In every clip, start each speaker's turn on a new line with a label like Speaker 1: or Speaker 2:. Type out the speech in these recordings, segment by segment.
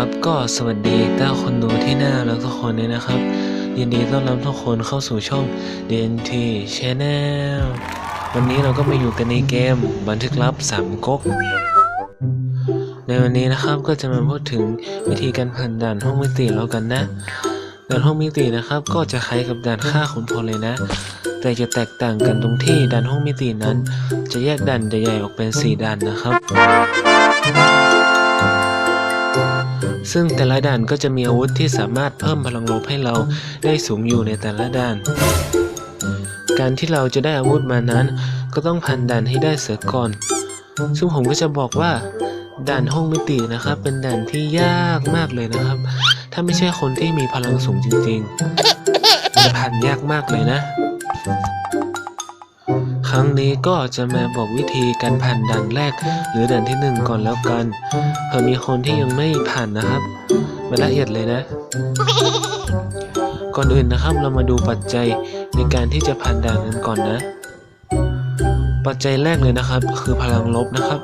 Speaker 1: ครับ ก็สวัสดีเต้าคนดูที่น่ารักทุกคนเลยนะครับ ยินดีต้อนรับทุกคนเข้าสู่ช่อง DNT Channel วันนี้เราก็มาอยู่กันในเกมบันทึกลับสามก๊กในวันนี้นะครับก็จะมาพูดถึงวิธีการผ่านด่านห้องมิติแล้วกันนะด่านห้องมิตินะครับ ก็จะคล้ายกับด่านฆ่าขุนพลเลยนะ แต่จะแตกต่างกันตรงที่ด่านห้องมิตินั้น จะแยกด่านใหญ่ๆออกเป็นสี่ด่านนะครับ ซึ่งแต่ละด่านก็จะมีอาวุธที่สามารถเพิ่มพลังลบให้เราได้สูงอยู่ในแต่ละด่าน การที่เราจะได้อาวุธมานั้น ก็ต้องผ่านด่านให้ได้เสียก่อน ซึ่งผมก็จะบอกว่าด่านห้องมิตินะครับ เป็นด่านที่ยากมากเลยนะครับ ถ้าไม่ใช่คนที่มีพลังสูงจริงๆจะผ่านยากมากเลยนะ รั้งนี้ก็จะมาบอกวิธีการผ่านด่านแรก หรือด่านที่หนึ่งก่อนแล้วกันเผื่อมีคนที่ยังไม่ผ่านนะครับมาละเอียดเลยนะ ก่อนอื่นนะครับเรามาดูปัจจัยในการที่จะผ่านด่านกันก่อนนะ ปัจจัยแรกเลยนะครับ คือพลังลบนะครับ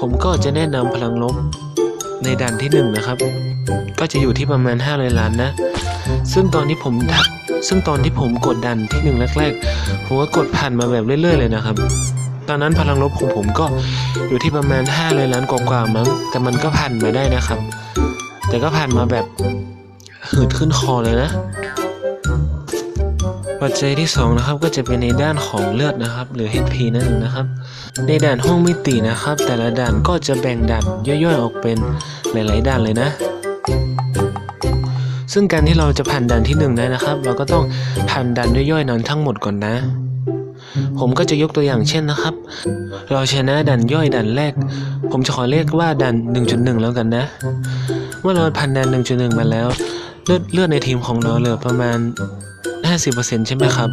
Speaker 1: ผมก็จะแนะนำพลังลบในด่านที่หนึ่งนะครับ ก็จะอยู่ที่ประมาณ 500 ล้านนะ ซึ่งตอนที่ผมซึ่งตอนที่ผมกดดันที่หนึ่งแรกๆ ผมก็กดผ่านมาแบบเรื่อย ๆ เลยนะครับ ตอนนั้นพลังลบของผมก็อยู่ที่ประมาณ 500 ล้านกว่าๆมั้ง แต่มันก็ผ่านมาได้นะครับ แต่ก็ผ่านมาแบบหืดขึ้นคอเลยนะ ปัจจัยที่สองนะครับก็จะเป็นในด้านของเลือดนะครับ หรือ HP นั่นเองนะครับ ในด่านห้องมิตินะครับ แต่ละด่านก็จะแบ่งด่านย่อยๆ ออกเป็นหลาย ๆ ด่านเลยนะ ซึ่งการที่เราจะผ่านด่านที่หนึ่งได้นะครับ เราก็ต้องผ่านด่านย่อยๆนั้นทั้งหมดก่อนนะ ผมก็จะยกตัวอย่างเช่นนะครับ เราชนะด่านย่อยด่านแรก ผมจะขอเรียกว่าด่าน 1.1 แล้วกันนะ เมื่อเราผ่านด่าน 1.1 มาแล้ว เลือดเลือดในทีมของเราเหลือประมาณ 50%ใช่ไหมครับ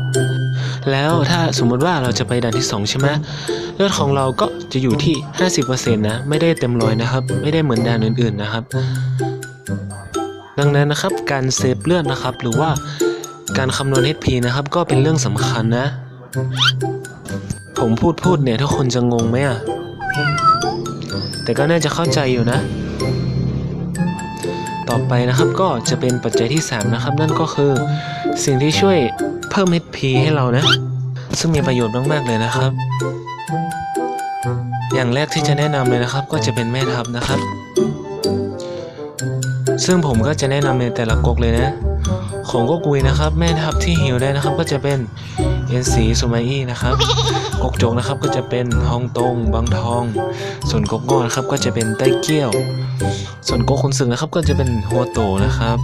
Speaker 1: แล้วถ้าสมมติว่าเราจะไปด่านที่ 2 ใช่ไหมเลือดของเราก็จะอยู่ที่ 50%นะ ไม่ได้เต็มร้อยนะครับ ไม่ได้เหมือนด่านอื่นๆนะครับ ดังนั้นนะครับการเซฟเลือดนะครับ หรือว่าการคำนวณ HP นะครับ ก็เป็นเรื่องสำคัญนะ ผมพูดพูดเนี่ยทุกคนจะงงไหมอะ แต่ก็น่าจะเข้าใจอยู่นะ ต่อไปนะครับก็จะเป็นปัจจัยที่ 3 นะครับ นั่นก็คือสิ่งที่ช่วยเพิ่ม HP ให้เรานะ ซึ่งมีประโยชน์มาก ๆ เลยนะครับ อย่างแรกที่จะแนะนำเลยนะครับ ก็จะเป็นแม่ทัพนะครับ ซึ่งผมก็จะแนะนำในแต่ละก๊กเลยนะ ของก๊กกุยนะครับ แม่ทัพที่ฮิวได้นะครับ ก็จะเป็นเอ็นสีสุมาอี้นะครับก๊กจกนะครับก็จะเป็นฮองตงบางทอง ส่วนก๊กงอนะครับก็จะเป็นไต้เกี้ยว ส่วนก๊กขุนศึกนะครับก็จะเป็นหัวโตนะครับ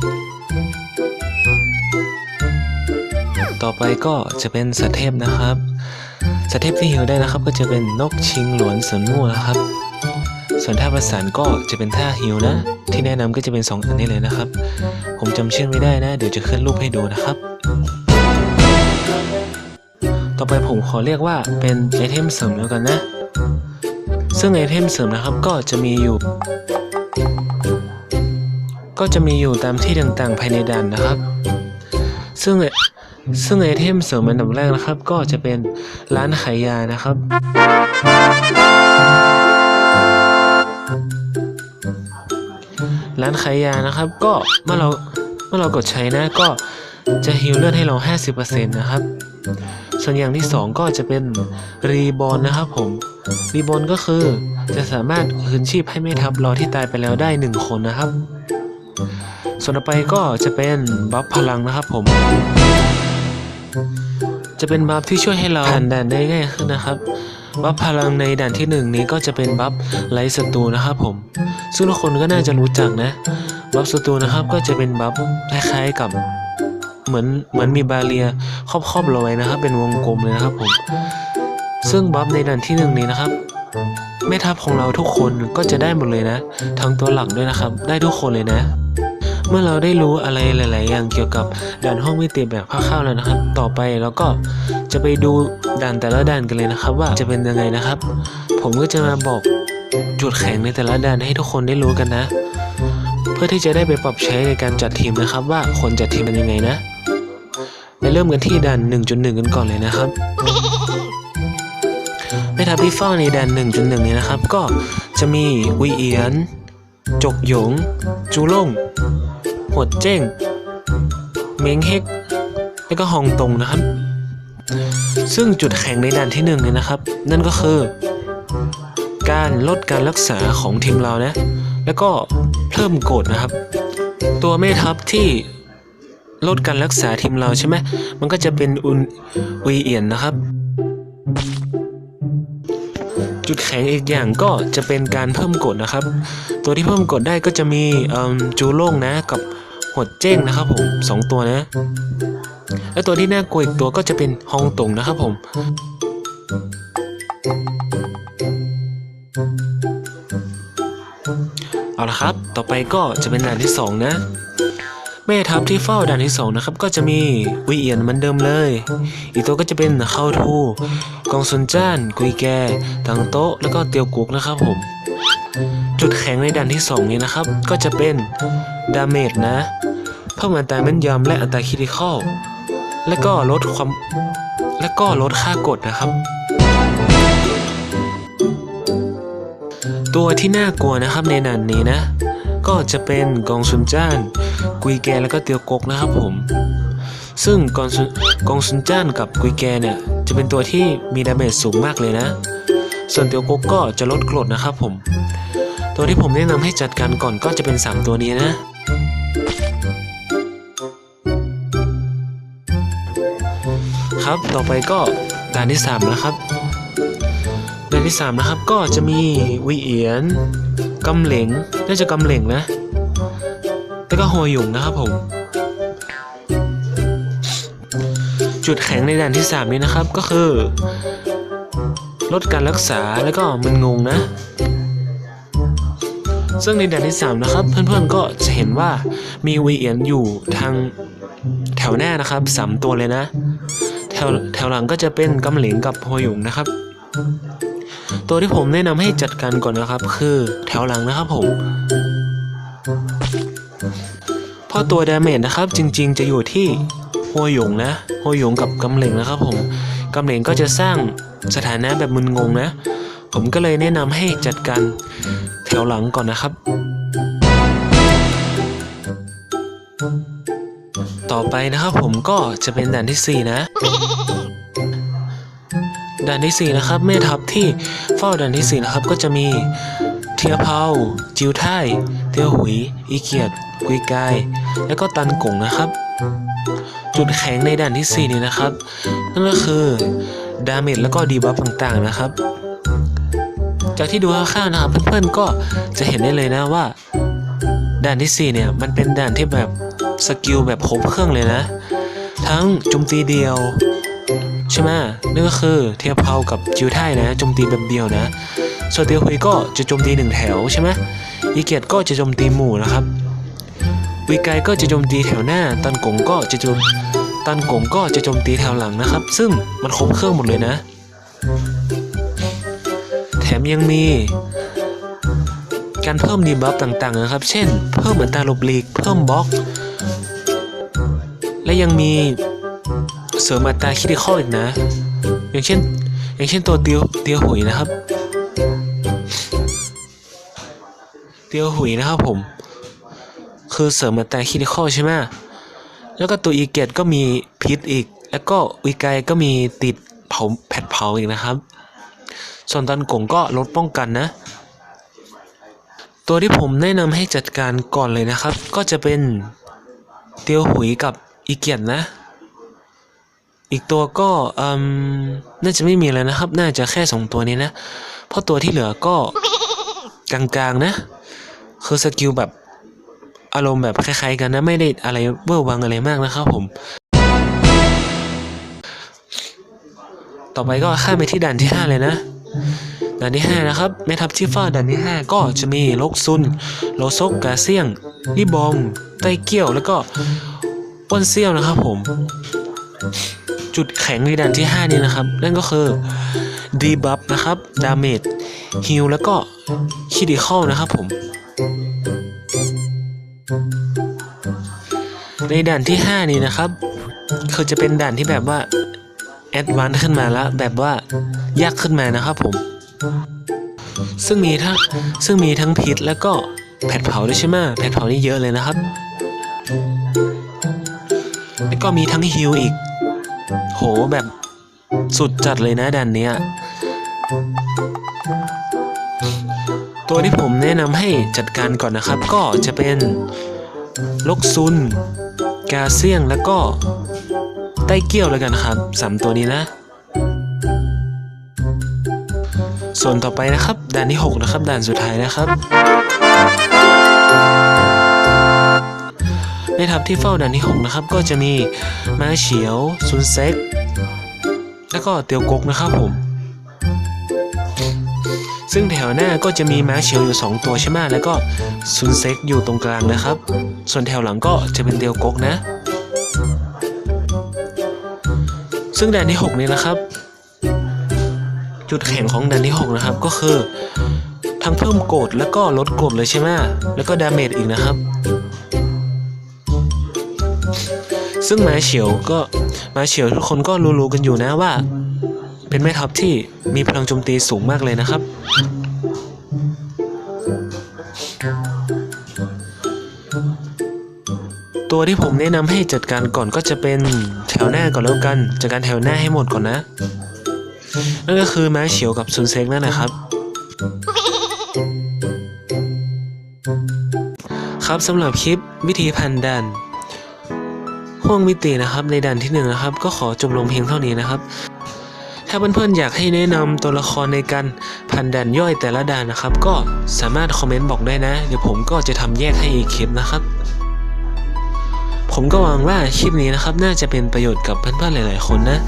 Speaker 1: ต่อไปก็จะเป็นสเทพนะครับ สเทพที่ฮิวได้นะครับก็จะเป็นนกชิงหลวนสนมู่นะครับ ส่วนท่าประสานก็จะเป็นท่าฮิวนะ ที่แนะนำก็จะเป็น 2 อันนี้เลยนะครับ ผมจำชื่อไม่ได้นะ เดี๋ยวจะขึ้นรูปให้ดูนะครับ ต่อไปผมขอเรียกว่าเป็นไอเทมเสริมแล้วกันนะ ซึ่งไอเทมเสริมนะครับก็จะมีอยู่ ก็จะมีอยู่ตามที่ต่างๆ ภายในด่านนะครับ ซึ่งซึ่งไอเทมเสริมอันดับแรกนะครับ ก็จะเป็นร้านขายยานะครับ ร้านขายยานะครับ ก็เมื่อเราเมื่อเรากดใช้นะก็จะฮิลเลือดให้เรา 50%นะครับ ส่วนอย่างที่ 2 ก็จะเป็นรีบอลนะครับผมรีบอลก็คือจะสามารถคืนชีพให้แม่ทัพเราที่ตายไปแล้วได้ 1 คนนะครับ ส่วนต่อไปก็จะเป็นบัฟพลังนะครับผม จะเป็นบัฟที่ช่วยให้เราผ่านด่านได้ง่ายขึ้นนะครับ บัฟพลังในด่านที่หนึ่งนี้ก็จะเป็นบัฟไลท์ศัตรูนะครับผม ซึ่งทุกคนก็น่าจะรู้จักนะ บัฟศัตรูนะครับก็จะเป็นบัฟคล้ายๆกับเหมือนเหมือนมีบาเรียครอบๆเราไว้นะครับ เป็นวงกลมเลยนะครับผม ซึ่งบัฟในด่านที่หนึ่งนี้นะครับแม่ทัพของเราทุกคนก็จะได้หมดเลยนะ ทั้งตัวหลักด้วยนะครับ ได้ทุกคนเลยนะ เมื่อเราได้รู้อะไรหลาย ๆ อย่างเกี่ยวกับด่านห้องมิติแบบคร่าวๆแล้วนะครับ ต่อไปเราก็จะไปดูด่านแต่ละด่านกันเลยนะครับว่าจะเป็นยังไงนะครับ ผมก็จะมาบอกจุดแข็งในแต่ละด่านให้ทุกคนได้รู้กันนะ เพื่อที่จะได้ไปปรับใช้ในการจัดทีมนะครับว่าคนจัดทีมเป็นยังไงนะไปเริ่มกันที่ด่าน 1.1 กันก่อนเลยนะครับแม่ทัพที่เฝ้าในด่าน 1.1 นี้นะครับ ก็จะมีวีเอียน จกหยง จูล่งหดเจ้ง เม้งเฮก แล้วก็ฮองตงนะครับ ซึ่งจุดแข็งในด่านที่หนึ่งเนี่ยนะครับ นั่นก็คือ การลดการรักษาของทีมเรานะ แล้วก็เพิ่มโกดนะครับ ตัวแม่ทัพที่ลดการรักษาทีมเราใช่ไหม มันก็จะเป็นอุนอุยเอียนนะครับ จุดแข็งอีกอย่างก็จะเป็นการเพิ่มกดนะครับ ตัวที่เพิ่มกดได้ก็จะมีจูโล่งนะกับหดเจ้งนะครับผมสองตัวนะ แล้วตัวที่น่ากลัวอีกตัวก็จะเป็นฮองตงนะครับผมเอาละครับ ต่อไปก็จะเป็นด่านที่สองนะ แม่ทัพที่เฝ้าด่านที่สองนะครับก็จะมีวีเอียนเหมือนเดิมเลย อีกตัวก็จะเป็นเข้าทูกองซุนจ้าน กุยแกตังโต๊ะแล้วก็เตียวกุกนะครับผม จุดแข็งในด่านที่สองนี้นะครับ ก็จะเป็นดาเมจนะเพิ่มอัตราแม่นยำและอัตราคิติคอลและก็ลดความและก็ลดค่ากดนะครับ ตัวที่น่ากลัวนะครับในด่านนี้นะก็จะเป็นกองซุนจ้าน กุยแกแล้วก็เตียวกกนะครับผม ซึ่งกองซุนกองซุนจ้านกับกุยแกเนี่ยจะเป็นตัวที่มีดาเมจสูงมากเลยนะ ส่วนเตียวกกก็จะลดกรดนะครับผม ตัวที่ผมแนะนำให้จัดการก่อนก็จะเป็น 3 ตัวนี้นะ ครับต่อไปก็ด่านที่ 3 นะครับด่านที่ 3 นะครับก็จะมีวีเอียนกำเหลงน่าจะกำเหลงนะ แล้วก็หัวหยุ่งนะครับผม จุดแข็งในด่านที่ 3 นี้นะครับก็คือ ลดการรักษาแล้วก็มึนงงนะ ซึ่งในด่านที่ 3 นะครับ เพื่อนๆก็จะเห็นว่ามีวีเอียนอยู่ทางแถวหน้านะครับสามตัวเลยนะ แถวแถวหลังก็จะเป็นกำเหลงกับหัวหยุ่งนะครับตัวที่ผมแนะนำให้จัดการก่อนนะครับ คือแถวหลังนะครับผม เพราะตัวดาเมจนะครับจริงๆ จะอยู่ที่หัวหยงนะหัวหยงกับกำเหลงนะครับผมกำเหลงก็จะสร้างสถานะแบบมึนงงนะ ผมก็เลยแนะนำให้จัดการแถวหลังก่อนนะครับ ต่อไปนะครับผมก็จะเป็นด่านที่ 4 นะด่านที่ 4 นะครับแม่ทัพที่เฝ้าด่านที่ 4 นะครับก็จะมี ทียเผาจิวไทยเตียวหุย อีเกียดกุยกาย แล้วก็ตันกงนะครับ จุดแข็งในด่านที่ 4 นี้นะครับ นั่นก็คือดาเมจแล้วก็ดีบัฟต่างๆนะครับ จากที่ดูคร่าวๆนะครับ เพื่อนๆก็จะเห็นได้เลยนะว่า ด่านที่ 4 เนี่ย มันเป็นด่านที่แบบสกิลแบบครบเครื่องเลยนะ ทั้งโจมตีเดียวใช่ไหมนั่นก็คือเทียบเท่ากับจิวไทยนะโจมตีแบบเดียวนะ ส่วเตียวฮุยก็จะโจมตีหนึ่งแถวใช่ไหมอีเกียดก็จะโจมตีหมู่นะครับวีไกก็จะโจมตีแถวหน้า ตันกงก็จะโจมตันกงก็จะโจมตีแถวหลังนะครับ ซึ่งมันครบเครื่องหมดเลยนะ แถมยังมี การเพิ่มดีบัฟต่างๆนะครับ เช่น เพิ่มเหมือัตาหลบหลีก เพิ่มบล็อก และยังมีเสริมอัตราคิดข้ออีกนะ อย่างเช่น อย่างเช่นตัวเตียวเตียวหุยนะครับ เตียวหุยนะครับผม คือเสริมอัตราคิดข้อลใช่ไหมแล้วก็ตัวอีเกตก็มีพิษอีก แล้วก็อุยไกก็มีติดเผาแผดเผาอีกนะครับ ส่วนตันกงก็ลดป้องกันนะ ตัวที่ผมแนะนำให้จัดการก่อนเลยนะครับ ก็จะเป็นเตียวหุยกับอีเกียนนะ อีกตัวก็อืมน่าจะไม่มีแล้วนะครับ น่าจะแค่สองตัวนี้นะ เพราะตัวที่เหลือก็กลางๆนะ คือสกิลแบบอารมณ์แบบคล้ายๆกันนะไม่ได้อะไรเวอร์วังอะไรมากนะครับผม ต่อไปก็ข้ามไปที่ด่านที่ 5 เลยนะ ด่านที่ 5 นะครับแม่ทัพที่เฝ้าด่านที่ 5 ก็จะมีลกซุนโลซกกาเซียงลี่บองไตเกี้ยว แล้วก็ป้นเซี่ยวนะครับผม จุดแข็งในด่านที่ 5 นี้นะครับ นั่นก็คือดีบัฟนะครับดาเมจฮิลแล้วก็คิดิคอลนะครับผม ในด่านที่ 5 นี้นะครับ คือจะเป็นด่านที่แบบว่าแอดวานซ์ขึ้นมาแล้ว แบบว่ายากขึ้นมานะครับผม ซึ่งมีทั้งซึ่งมีทั้งพิษแล้วก็แผดเผาด้วยใช่ไหมแผดเผานี่เยอะเลยนะครับ แล้วก็มีทั้งฮิลอีก โหแบบสุดจัดเลยนะด่านเนี้ยตัวที่ผมแนะนำให้จัดการก่อนนะครับ ก็จะเป็นลกซุน กาเซียงแล้วก็ไต้เกี้ยวแล้วกันครับสามตัวนี้นะ ส่วนต่อไปนะครับด่านที่ 6 นะครับด่านสุดท้ายนะครับในทัพที่เฝ้าด่านที่ 6 นะครับ ก็จะมีม้าเฉียวซุนเซ็ก แล้วก็เตียวกกนะครับผม ซึ่งแถวหน้าก็จะมีม้าเฉียวอยู่ 2 ตัวใช่ไหมแล้วก็ซุนเซ็กอยู่ตรงกลางนะครับ ส่วนแถวหลังก็จะเป็นเตียวกกนะ ซึ่งแดนที่ 6 นี้นะครับ จุดแข็งของแดนที่ 6 นะครับก็คือ ทั้งเพิ่มโกดแล้วก็ลดโกดเลยใช่ไหมแล้วก็ดาเมจอีกนะครับซึ่งม้าเฉียวก็ม้าเฉียวทุกคนก็รู้ๆกันอยู่นะว่า เป็นแม่ทัพที่มีพลังโจมตีสูงมากเลยนะครับ ตัวที่ผมแนะนำให้จัดการก่อนก็จะเป็นแถวหน้าก่อนแล้วกันจัดการแถวหน้าให้หมดก่อนนะ นั่นก็คือแม้เฉียวกับซุนเซ็กนั่นนะครับครับสำหรับคลิปวิธีพันดัน ห่วงมิตินะครับในด่านที่หนึ่งนะครับ ก็ขอจบลงเพียงเท่านี้นะครับ ถ้าเพื่อนๆอยากให้แนะนำตัวละครในการพันดันย่อยแต่ละด่านนะครับ ก็สามารถคอมเมนต์บอกได้นะ เดี๋ยวผมก็จะทำแยกให้อีกคลิปนะครับ ผมก็หวังว่าคลิปนี้นะครับ น่าจะเป็นประโยชน์กับเพื่อนๆหลาย ๆ คนนะ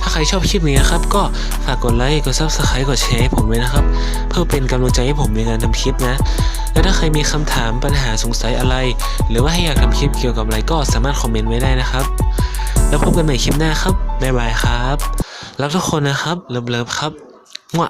Speaker 1: ถ้าใครชอบคลิปนี้นะครับ ก็ฝากกดไลค์ กด subscribe กดแชร์ให้ผมด้วยนะครับ เพื่อเป็นกำลังใจให้ผมในการทำคลิปนะและถ้าใครมีคำถามปัญหาสงสัยอะไร หรือว่าให้อยากทำคลิปเกี่ยวกับอะไรก็สามารถคอมเมนต์ไว้ได้นะครับ แล้วพบกันใหม่คลิปหน้าครับ บ๊ายบายครับ รักทุกคนนะครับ เลิฟๆครับมั่